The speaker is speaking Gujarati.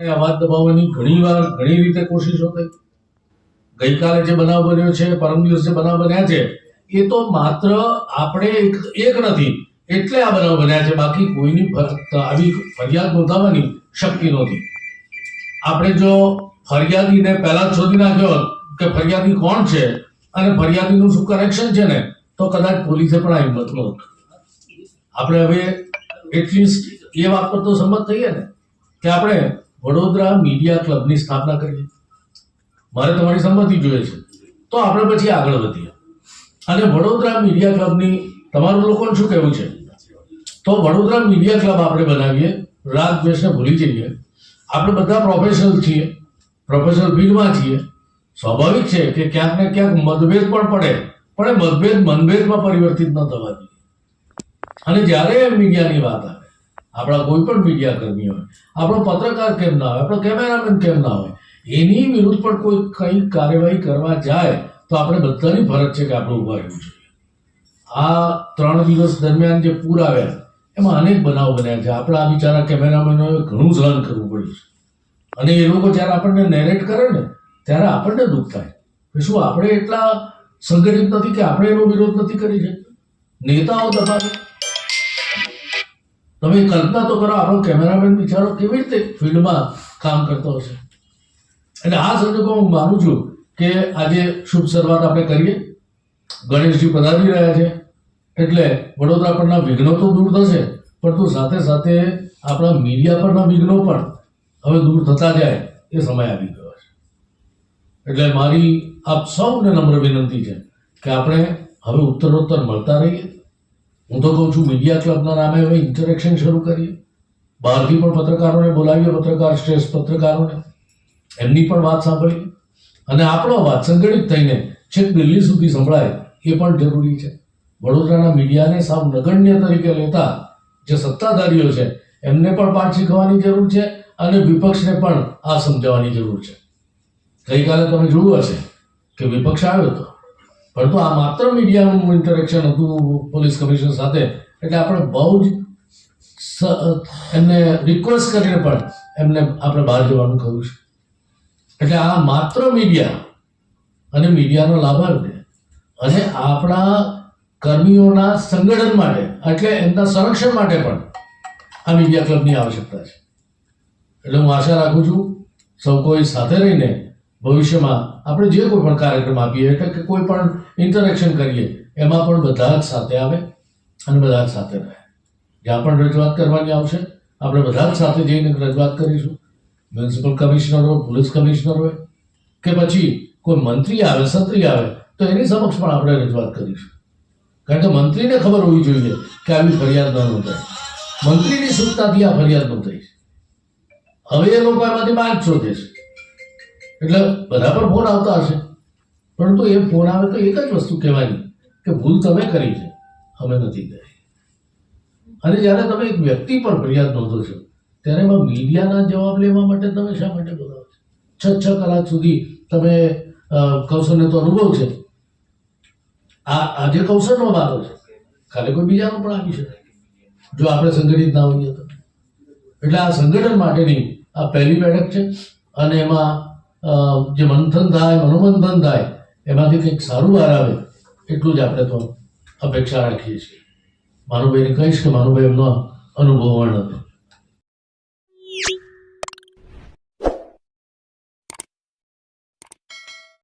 એ અવાજ દબાવવાની ઘણી વાર ઘણી રીતે કોશિશો થઈ ગઈકાલે જે બનાવ બન્યો છે, પરમ દિવસે જે બનાવ બન્યા છે, એ તો માત્ર આપણે એક નથી, એટલે આ બનાવ બન્યા છે. બાકી કોઈની આવી ફરિયાદ નોંધાવવાની શક્તિ નહોતી. આપણે જો ફરિયાદીને પહેલા જ શોધી નાખ્યો કે ફરિયાદી કોણ છે અને ફરિયાદીનું શું કનેક્શન છે ને, તો કદાચ પોલીસે પણ આ હિંમત નહોત. આપણે હવે એટલીસ્ટ એ વાત પર તો સંમત થઈએ ને, કે આપણે વડોદરા મીડિયા ક્લબની સ્થાપના કરીએ મારે તમારી સંમતિ જોઈએ છે. તો આપણે પછી આગળ વધીએ. અને વડોદરા મીડિયા ક્લબની, તમારું લોકોને શું કહેવું છે? તો વડોદરા મીડિયા ક્લબ આપણે બનાવીએ રાગ દ્વેષને ભૂલી જઈએ. આપણે બધા પ્રોફેશનલ છીએ પ્રોફેશનલ ફિલ્ડમાં છીએ. સ્વાભાવિક છે કે ક્યાંક ને ક્યાંક મતભેદ પણ પડે, પણ એ મતભેદ મનભેદમાં પરિવર્તિત ન થવા જોઈએ અને જ્યારે મીડિયાની વાત આવે આપણા કોઈ પણ મીડિયા કર્મી હોય, આપણો પત્રકાર કેમ ના હોય, આપણો કેમેરામેન કેમ ના હોય, એની વિરુદ્ધ પણ કોઈ કંઈ કાર્યવાહી કરવા જાય તો આપણે બધાની ફરજ છે કે આપણે ઊભા રહેવું જોઈએ. આ ત્રણ દિવસ દરમિયાન જે પૂર આવ્યા, એમાં અનેક બનાવ બન્યા છે. આપણા આ બિચારા કેમેરામેનોએ ઘણું સહન કરવું પડ્યું છે. અને એ લોકો જ્યારે આપણને નેરેટ કરે ને, ત્યારે આપણને દુઃખ થાય. શું આપણે એટલા સંગઠિત નથી કે આપણે એનો વિરોધ નથી કરી શકતા? નેતાઓ દબાવે. તમે કલ્પના તો કરો આપણો કેમેરામેન બિચારો કેવી રીતે ફિલ્ડમાં કામ કરતો હશે. એટલે આ સંજોગો હું માનું છું કે આજે શુભ શરૂઆત આપણે કરીએ. ગણેશજી પધારી રહ્યા છે. એટલે વડોદરા પરના વિઘ્નો તો દૂર થશે, પરંતુ સાથે સાથે આપણા મીડિયા પરના વિઘ્નો પણ હવે દૂર થતા જાય એ સમય આવી ગયો છે. એટલે મારી આપ સૌને નમ્ર વિનંતી છે કે આપણે હવે ઉત્તરોત્તર મળતા રહીએ. હું તો કહું છું મીડિયા ક્લબના નામે હવે ઇન્ટરેક્શન શરૂ કરીએ. બહારથી પણ પત્રકારોને બોલાવીએ, પત્રકાર શ્રેષ્ઠ પત્રકારોને. એમની પણ વાત સાંભળીએ. અને આપણો વાત સંગઠિત થઈને છેક દિલ્હી સુધી સંભળાય, એ પણ જરૂરી છે. વડોદરાના મીડિયાને સાવ નગણ્ય તરીકે લેતા જે સત્તાધારીઓ છે, એમને પણ પાઠ શીખવાની જરૂર છે અને વિપક્ષને પણ આ સમજાવવાની જરૂર છે. ગઈકાલે તમે જોયું હશે કે વિપક્ષ આવ્યો હતો. પરંતુ આ માત્ર મીડિયાનું ઇન્ટરેક્શન હતું પોલીસ કમિશનર સાથે. એટલે આપણે બહુ જ એમને રિક્વેસ્ટ કરીને પણ એમને આપણે બહાર જવાનું કહ્યું છે. એટલે આ માત્ર મીડિયા અને મીડિયાનો લાભાર્થે અને આપણા કર્મીઓના સંગઠન માટે, એટલે એમના સંરક્ષણ માટે પણ આ મીડિયા ક્લબની આવશ્યકતા છે. એટલે હું આશા રાખું છું, સૌ કોઈ સાથે રહીને ભવિષ્યમાં આપણે જે કોઈ પણ કાર્યક્રમ આપીએ, એટલે કે કોઈ પણ ઇન્ટરેક્શન કરીએ, એમાં પણ બધા જ સાથે આવે અને બધા જ સાથે રહે. જ્યાં પણ રજૂઆત કરવાની આવશે, આપણે બધા જ સાથે જઈને રજૂઆત કરીશું. મ્યુનિસિપલ કમિશનર હોય પોલીસ કમિશનર હોય, કે પછી કોઈ મંત્રી આવે, સંત્રી આવે, તો એની સમક્ષ પણ આપણે રજૂઆત કરીશું. કારણ કે મંત્રીને ખબર હોવી જોઈએ કે આવી ફરિયાદ ન નોંધાય. મંત્રીની સત્તાથી આ ફરિયાદ નોંધાઈ હવે એ લોકો એમાંથી માર્ગ શોધે છે. એટલે બધા પર ફોન આવતા હશે. પરંતુ એ ફોન આવે તો એક જ વસ્તુ કહેવાની કે ભૂલ તમે કરી છે, અમે નથી કરી. અને જ્યારે તમે એક વ્યક્તિ પર ફરિયાદ નોંધો છો, ત્યારે એમાં મીડિયાના જવાબ લેવા માટે તમે શા માટે બોલાવો છો? છ છ કલાક સુધી તમે કૌશલને તો અનુભવ છે. આ આ જે કૌશલનો વારો છે, ખાલી કોઈ બીજાનો પણ આપી શકાય. જો આપણે સંગઠિત ના હોઈએ તો. એટલે આ સંગઠન માટેની આ પહેલી બેઠક છે, અને એમાં જે મંથન થાય, મનોમંથન થાય, એમાંથી કંઈક સારું બહાર આવે, એટલું જ આપણે તો અપેક્ષા રાખીએ છીએ. માનુભાઈને કહીશ કે માનુભાઈ એમનો અનુભવ વર્ણવે.